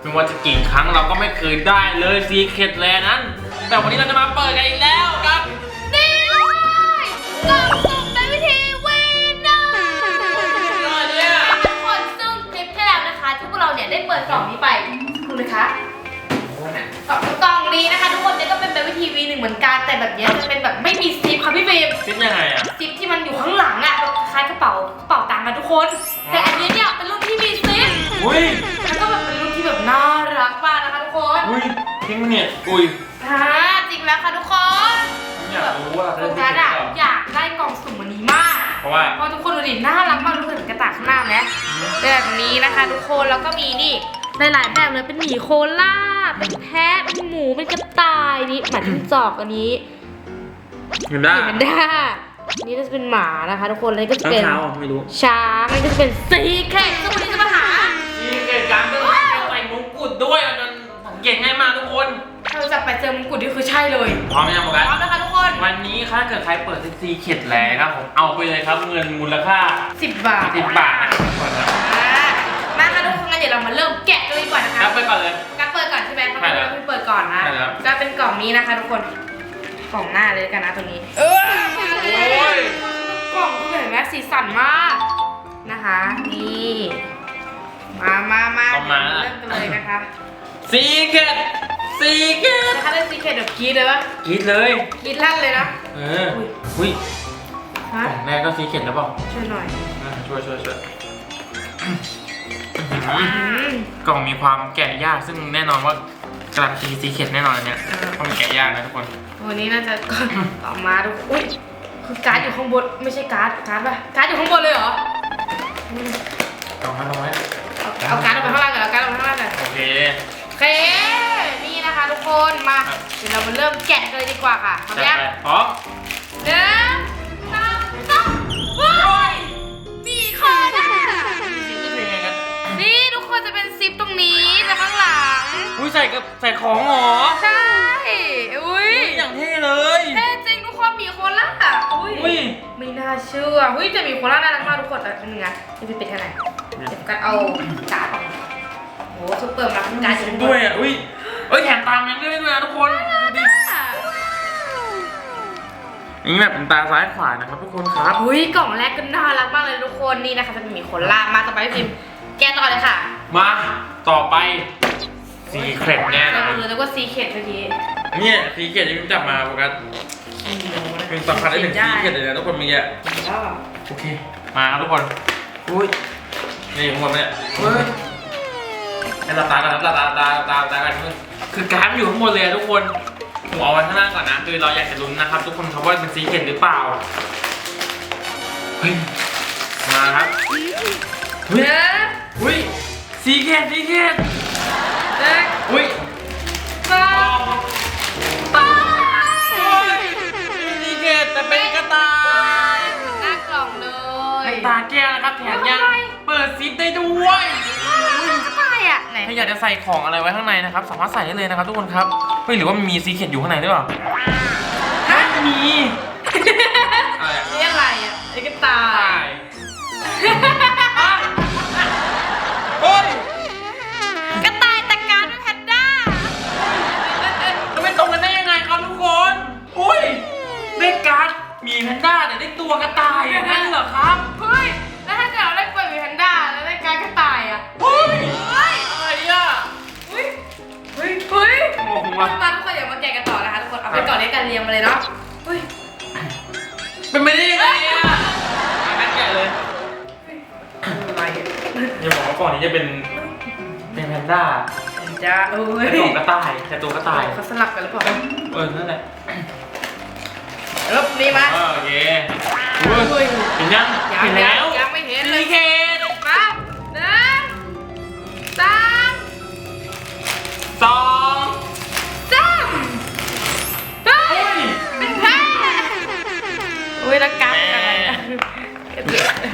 ไม่ว่าจะกี่ครั้งเราก็ไม่เคยได้เลยซีเคดแลนั้น แต่วันนี้เราจะมาเปิดกันอีกแล้วครับนี่เลยกล่องสุ่มในวิธีวินเนอร์อะไรเนี่ยทุกคนซึ่งคลิปที่แล้วนะคะ ที่พวกเราเนี่ยได้เปิดกล่องนี้ไปคุณนะคะกล่องกล่องนี้นะคะ ทุกคนเนี่ยก็เป็นแบบวิธีวีหนึ่งเหมือนกันแต่แบบเนี้ยจะเป็นแบบไม่มีซิปค่ะพี่ฟิล์มซิปยังไงอะซิปที่มันอยู่ข้างหลังอะแบบคล้ายกระเป๋ากระเป๋าตังค์อะทุกคนแต่ อุ้ยทิ้งมันเนี่ยอุ้ยอ่าจริงแล้วค่ะทุกคนอยากรู้ว่าโฟจะได้กัสซีอะเคดอยากได้กล่องสุ่มอันนี้มากเพราะว่าเพราะทุกคนดูดิน่ารักมากรู้สึกกระต่ายข้างหน้าไหมแบบนี้นะคะทุกคนแล้วก็มีนี่หลายๆแบบเลยเป็นหมีโคล่าเป็นแพะเป็นหมูเป็นกระต่ายนี่หมาจิ้งจอกอันนี้เห็นได้หมีแพนด้าอันนี่ก็จะเป็นหมานะคะ ทุกคนแล้วก็จะข้างเป็นเท้าอะไม่รู้ช้างอันนี้ก็จะเป็นซีแค่ คือใช่เลยพร้อมยังโฟกัสพร้อมนะคะทุกคน วันนี้ถ้าเกิดใครเปิดซีเคดแลครับผมเอาไปเลยครับเงินมูลค่า10 บาทสิบบาทนะครับทุกคนครับอ่ามาค่ะทุกคนงั้นเดี๋ยวเรามาเริ่มแกะกันเลยดีกว่านะคะรับไปก่อนเลยการเปิดก่อนใช่ไหมถ้าใช่เปิดครับก็คือเปิดก่อนนะใช่ครับ ก็เป็นกล่องนี้นะคะทุกคน กล่องหน้าเลยกันนะตรงนี้เออโอ้ยกล่องคือเห็นไหมสีสันมากนะคะ นี่ มามามาเอามา เริ่มกันเลยนะคะซีเคด ซีเคดนะคะได้ซีเคดแบบกรีดเลยปะกรีดเลย กรีดลั่นเลยนะ เอออุ้ยฮะกล่องแรกก็ซีเคดแล้วเปล่าช่วยหน่อยอะช่วยช่วยช่วยอืม กล่องมีความแกะยากซึ่งแน่นอนว่าการันตีซีเคดแน่นอนอันเนี่ยอ่า เพราะมันแกะยากนะทุกคน วันนี้น่าจะต่อมาดูอุ้ยคือการ์ดอยู่ข้างบนไม่ใช่การ์ดการ์ดปะการ์ดอยู่ข้างบนเลยเหรออืมกล่องห้าร้อยเอาเอาการ์ดออกไปข้างล่างก่อนเอาการ์ดออกไปข้างล่างก่อนโอเคโอเคนี่นะ คะทุกคนมาครับ เดี๋ยวเรามาเริ่มแกะกันเลยดีกว่าค่ะพร้อมจัดยังไปพร้อมหนึ่งสองสามว้ายมีค่ะซิปนี่เป็นยังไงกันนี่ทุกคนจะเป็นซิปตรงนี้และข้างหลัง อุ้ยใส่กับใส่ของเหรอใช่อุ้ย อุ้ยอย่างเท่เลย เท่จริงทุกคนมีโคล่าอุ้ยอุ้ย ไม่น่าเชื่ออุ้ยจะมีโคล่าน่ารักมากทุกคนแต่เป็นยังไงจะไปปิดที่ไหนเดี๋ยวกันเอาการ์ดออกมาโอ้ซุปเปอร์มาร์การ์ดอยู่ข้างบนด้วยอะอุ้ย เอ้ยแถมตามยังได้ด้วยนะทุกคนดูดินี่แบบเป็นตาซ้ายขวานะครับทุกคนครับอุ้ยกล่องแรกก็น่ารักมากเลยทุกคนนี่นะคะจะเป็นหมีโคล่ามาต่อไปพี่พิมพ์แกะต่อเลยค่ะมาต่อไปซีเครตแน่นเราอนดูแล้วก็ซีเคทเมื่อกี้เนี่ยซีเครตที่ผมจับมาโฟกัสเป็นสัมผัสได้ถึงซีเครตเลยนะทุกคนเมื่อกี้แล้วโอเคมาครับทุกคนอุ้ยนี่ผมบอกเนี่ยเฮ้ย ให้หลับตากันนะหลับตาตาตาตากันเพื่อนคือการ์ดมันอยู่ข้างบนเลยอะทุกคนผมเอาไว้ข้างล่างก่อนนะคือเราอยากจะลุ้นนะครับ ทุกคนครับว่าเป็นซีเกตหรือเปล่าเฮ้ยมาครับเฮ้ยเนื้ออุ้ยซีเกตซีเกตเนื้ออุ้ยสออ๋องไปซีเกตแต่เป็นกระต่ายหน้ากล่องเลยกระตายแก้วนะครับแถมยังเปิดซิปได้ด้วยกระต่าย อะไหนถ้าอยากจะใส่ของอะไรไว้ข้างในนะครับ สามารถใส่ได้เลยนะครับทุกคนครับเฮ้ยหรือว่ามันมีซีเคร็ตอยู่ข้างในหรือเปล่าไม่มีอะไรอะนี่อะไรอะไอ้กระต่าตาย กว่าก่อนนี้จะเป็นเป็นแพนด้าจ้าเอ้ยแต่ตัวกระต่ายแต่ตัวกระต่ายเขาสลับกันหรือเปล่าเออนั่นแหละเริ่มนี่มาอ่าโอเคเฮ้ยเฮ้ยเห็นยังยังเห็นแล้วยังยังไม่เห็นเลยซีเคทมาหนึ่งสามสองสามเฮ้ยเฮ้ยเป็นแพ้อุ้ยแล้วกัดอะไรอะ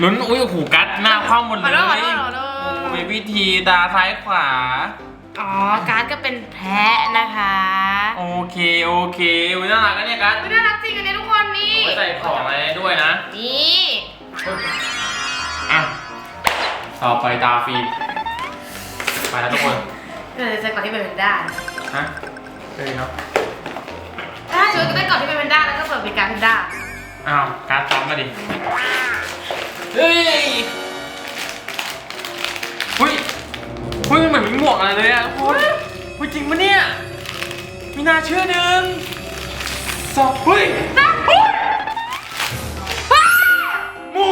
ลุ้นอุ้ยโอ้โหกัดหน้าคว่ำหมดขเลอยโทษขอโทษขอโทโอ้ษมี วิธีตาซ้ายขวา อ๋อ การ์ดก็เป็นแพ้นะคะโอเคโอเคอุ้ยน่ารักนะเนี่ยกัดไม่น่ารักจริงอันนี้ทุกคนนี่ ไว้ใส่ของอะไรด้วยนะ นี่อะ ต่อไปตาฟิล์มไปแล้วทุกคนเออจะก่อนที่เป็นแพนด้าฮะเฮ้ยเนาะ ถ้าชวนก็ได้ก่อนที่เป็นแพนด้าแล้วก็เปิดเป็นการแพนด้า อ้าว การดซ้อมมาดิ เฮ้ยหุ้ย หุ้ยมันเหมือนมีหมวกอะไรเลยอะทุกคนหุ้ยจริงปะเนี่ยมีน่าเชื่อหนึ่งสองเฮ้ยหมู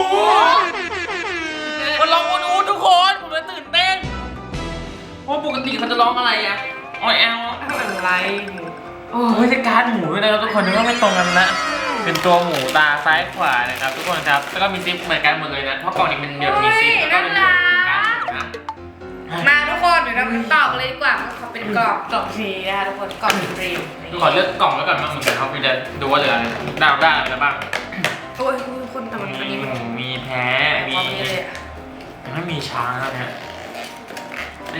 มันร้องอูดอูดทุกคนผมเลยตื่นเต้นเพราะปกติเขาจะร้องอะไรอะอ้อยแอลอะไรหมูโอ้ยจะการดหมูด้วยนะครับทุกคนนึกว่าไม่ตรงกันนะเป็นตัวหมูตาซ้ายขวานะครับ ทุกคนครับแล้วก็มีซิปเหมือนกันหมดเลยนะเพราะกล่องนี้มันเดี๋ยวมีซิปแล้วก็เป็นหมูการดนะ มาทุกคนเดี๋ยวเราไปต่อกันเลยดีกว่าเขาเป็นกล่องกล่องสีนะคะทุกคนกล่องดรีมทุกคนเลือกกล่องแล้วก่อนบ้างเหมือนกันเขาพี่จะดูว่าเหลืออะไรดาวได้อะไรบ้างโอ้ยทุกคนแต่มันมีวันนี้หมันมูมีแพ้มีมีความนี้เลยอะยังไม่มีช้างแล้วเนี่ย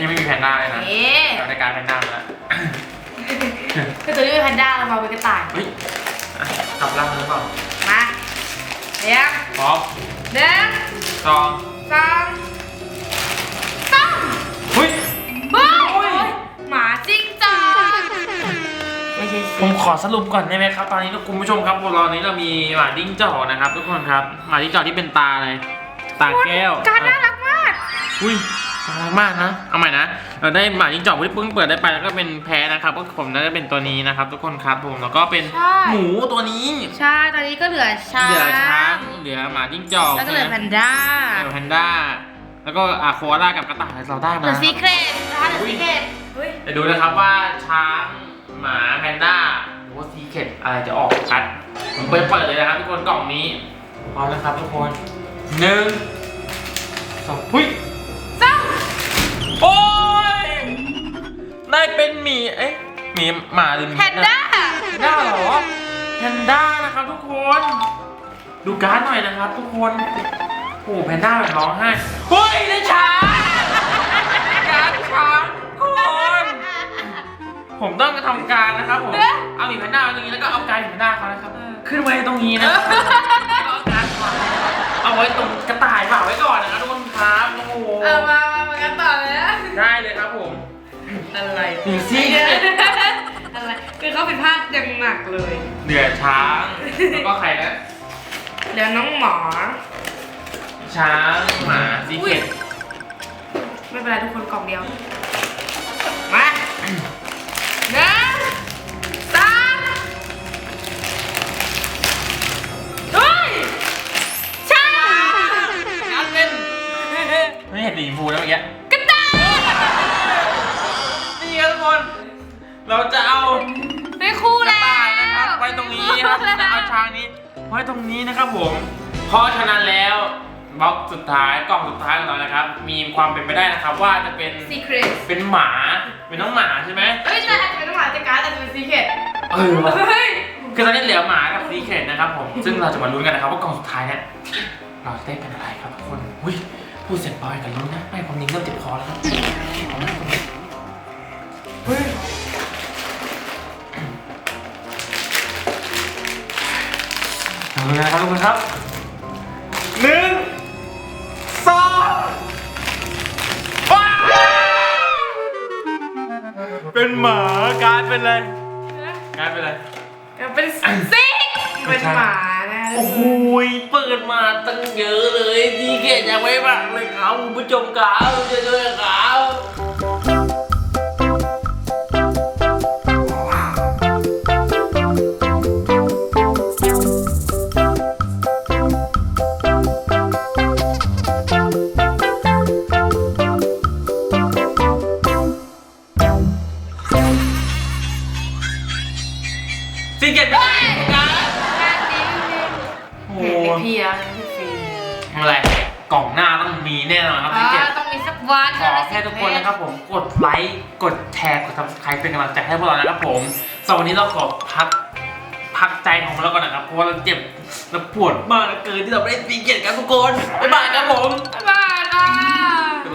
ยังไม่มีแพนด้าเลยนะนี่เราได้การแพนด้ามาแล้วคือตัวนี้เป็นแพนด้าเรามาเป็นกระต่ายเฮ้ยอะกลับร่างหรือเปล่ามาเดี๋ยวพร้อมหนึ่งสองสอง ผมขอสรุปก่อนได้ไหมครับ ตอนนี้คุณผู้ชมครับพวกเรานี้เรามีหมาดิ้งจอกนะครับ ทุกคนครับหมาดิ้งจอกที่เป็นตาอะไรตาแก้วการน่ารักมากอุ้ยน่ารักมากนะเอาใหม่นะเราได้หมาจิ้งจอกที่เพิ่งเปิดได้ไปแล้วก็เป็นแพ้นะครับก็ผมน่าจะเป็นตัวนี้นะครับ ทุกคนครับผมแล้วก็เป็นใช่ หมูตัวนี้ใช่ตอนนี้ก็เหลือช้างเหลือช้างเหลือหมาจิ้งจอกแล้วก็เหลือแพนด้าเหลือแพนด้าแล้วก็อาโคอาล่ากับกระต่ายเราได้เหมา ลือซีเครตนะคะเหลือซีเครตเฮ้ย เดี๋ยวดูนะครับว่าช้าง หมาแพนด้าหรือว่าซีเคทอะไรจะออกกันผมเปิดเปิดเลยนะครับทุกคนกล่องนี้พร้อมนะครับทุกคนหนึ่งสองหุ้ยสามโอ้ยได้เป็นหมีเอ๊ะหมีหมาหรือหมีแพนด้าแพนด้าเหรอแพนด้านะครับทุกคน ดูการ์ดหน่อยนะครับ ทุกคนโอ้โหแพนด้าแบบร้องไห้เฮ้ยได้ช้างการ์ดช้างทุกคน ผมต้องทำการนะครับผม เอาหมีแพนด้าไว้ตรงนี้แล้วก็เอากายหมีแพนด้าเขานะครับ ขึ้นไว้ตรงนี้นะแล้วก็เอาการ์ดวางเอาไว้ตรงกระต่ายฝากไว้ก่อนนะครับทุกคนครับโอ้โหเอามามามากันต่อเลยนะได้เลยครับผม อะไรหนึ่งซี่อะไรคือเขาเป็นพลาดอย่างหนักเลย เหลือช้าง แล้วก็ใครนะ เดี๋ยวน้องหมอ ช้างหมาซีอุ้เกยตไม่เป็นไรทุกคนกล่องเดียว มา เห็นสีชมพูแล้วเมื่อกี้กระต่ายนี่ครับทุกคน เราจะเอาได้คู่กระแล้วต่ายนะครับไว้ตรงนี้ครับจะเอาช้างนี้ไว้ตรงนี้นะครับผม เพราะฉะนั้นแล้วบล็อกสุดท้ายกล่องสุดท้ายของเรานะครับ มีความเป็นไปได้นะครับว่าจะเป็นซีเครตเป็นหมาเป็นน้องหมาใช่ไหมเอ้ยแต่อาจจะเป็นน้องหมาแต่การ์ดอาจจะเป็นซีเครตเออว่ะ เฮ้ยคือตอนนี้เหลือหมากับซีเครตนะครับผม ซึ่งเราจะมาลุ้นกันนะครับว่ากล่องสุดท้ายเนี่ยเราจะได้เป็นอะไรครับทุกคนอุ้ย พูดเสร็จปอยกันลุ้นนะไม่ผมยิงเริ่มเจ็บคอแล้วครับเอาละเฮ้ยเอาเลยนะครับทุกคนครับหนึ่งสองว้าวเป็นหมาการดเป็นอะไรการดเป็นอะไรก็เป็นซิกเป็นหมานะ โอ้โหยเปิดมาตั้งเยอะเลยดีเกตยังไม่บักเลยครับคุณผู้ชมครับช่วยด้วยครับดีเกตไม่ได้ พี่แล้วนะพี่ฟิล์มอะไรกล่องหน้าต้องมีแน่นอนครับอ่าดีเกตต้องมีสักวันขอแค่ทุกคนนะครับผมกดไลค์กดแชร์กด subscribe เป็นกำลังใจให้พวกเรานะครับผมสำหรับวันนี้เราขอพักพักใจของเราก่อนนะครับเพราะว่าเราเจ็บเราปวดมากเหลือเกินที่เราไม่ได้ตีเกียรติกันทุกคนบ๊ายบายครับผมบ๊ายบายค่ะ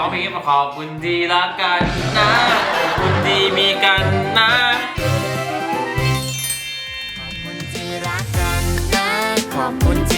ร้องเพลงนี้มาขอบคุณที่รักกันนะขอบคุณที่มีกันนะขอบคุณที่รักกันนะขอบคุณที่